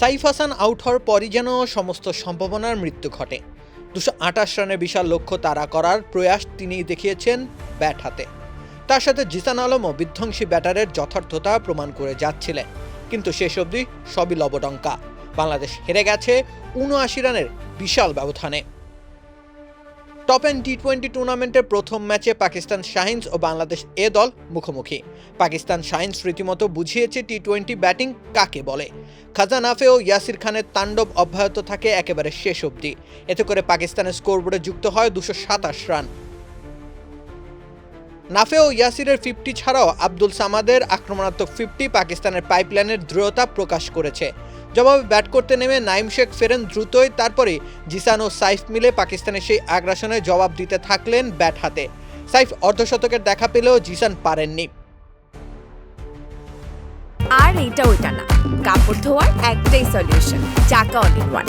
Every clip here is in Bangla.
সাইফ হাসান আউট হওয়ার পরই যেন সমস্ত সম্ভাবনার মৃত্যু ঘটে। দুশো আঠাশ রানের বিশাল লক্ষ্য তাড়া করার প্রয়াস তিনি দেখিয়েছেন ব্যাট হাতে। তার সাথে জিসান আলমও বিধ্বংসী ব্যাটারের যথার্থতা প্রমাণ করে যাচ্ছিলেন। কিন্তু শেষ অবধি সবই লবডঙ্কা। বাংলাদেশ হেরে গেছে উনআশি রানের বিশাল ব্যবধানে। টপ এন্ড টি টোয়েন্টি টুর্নামেন্টের প্রথম ম্যাচে পাকিস্তান শাহিনস ও বাংলাদেশ এ দল মুখোমুখি। পাকিস্তান শাহিনস রীতিমতো বুঝিয়েছে টি টোয়েন্টি ব্যাটিং কাকে বলে। খাজা নাফে ও ইয়াসির খানের তাণ্ডব অব্যাহত থাকে একেবারে শেষ অবধি। এতে করে পাকিস্তানের স্কোরবোর্ডে যুক্ত হয় দুশো সাতাশ রান। নাফে ও ইয়াসিরের ফিফটি ছাড়াও আব্দুল সামাদের আক্রমণাত্মক ফিফটি পাকিস্তানের পাইপলাইনের দৃঢ়তা প্রকাশ করেছে। জবাবে ব্যাট করতে নেমে নাইম শেখ ফেরেন দ্রুতই তারপরে জিসান ও সাইফ মিলে পাকিস্তানের সেই আগ্রাসনে জবাব দিতে থাকলেন ব্যাট হাতে। সাইফ অর্ধশতকের দেখা পেলেও জিসান পারেননি। আর ওইটা না। কাপড় ধোয়ার একটাই সলিউশন চাকা অল ইন ওয়ান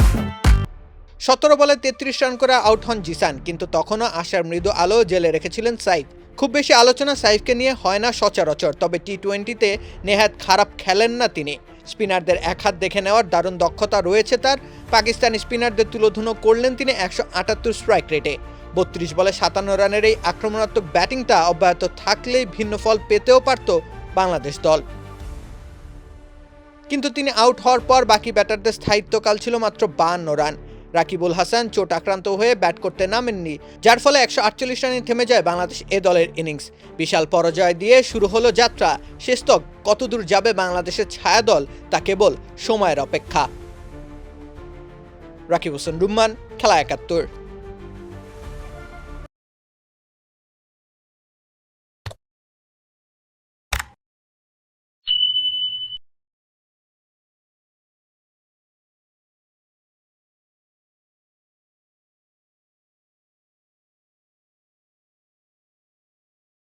সতেরো বলে তেত্রিশ রান করে আউট হন জিসান কিন্তু তখনও আশার মৃদু আলো জেলে রেখেছিলেন সাইফ। খুব বেশি আলোচনা সাইফকে নিয়ে হয় না সচরাচর, তবে টি টোয়েন্টিতে নেহাত খারাপ খেলেন না তিনি। স্পিনারদের এক হাত দেখে নেওয়ার দারুণ দক্ষতা রয়েছে তার। পাকিস্তানি স্পিনারদের তুলোধুনো করলেন তিনি একশো আটাত্তর স্ট্রাইক রেটে। বত্রিশ বলে সাতান্ন রানের এই আক্রমণাত্মক ব্যাটিংটা অব্যাহত থাকলেই ভিন্ন ফল পেতেও পারত বাংলাদেশ দল। কিন্তু তিনি আউট হওয়ার পর বাকি ব্যাটারদের স্থায়িত্বকাল ছিল মাত্র বান্ন রান। রাকিবুল হাসান চোট আক্রান্ত হয়ে ব্যাট করতে নামেননি, যার ফলে একশো আটচল্লিশ রানে থেমে যায় বাংলাদেশ এ দলের ইনিংস। বিশাল পরাজয় দিয়ে শুরু হলো যাত্রা, শেষ তক কতদূর যাবে বাংলাদেশের ছায়া দল তা কেবল সময়ের অপেক্ষা। রাকিব হোসেন রুম্মান, খেলা একাত্তর।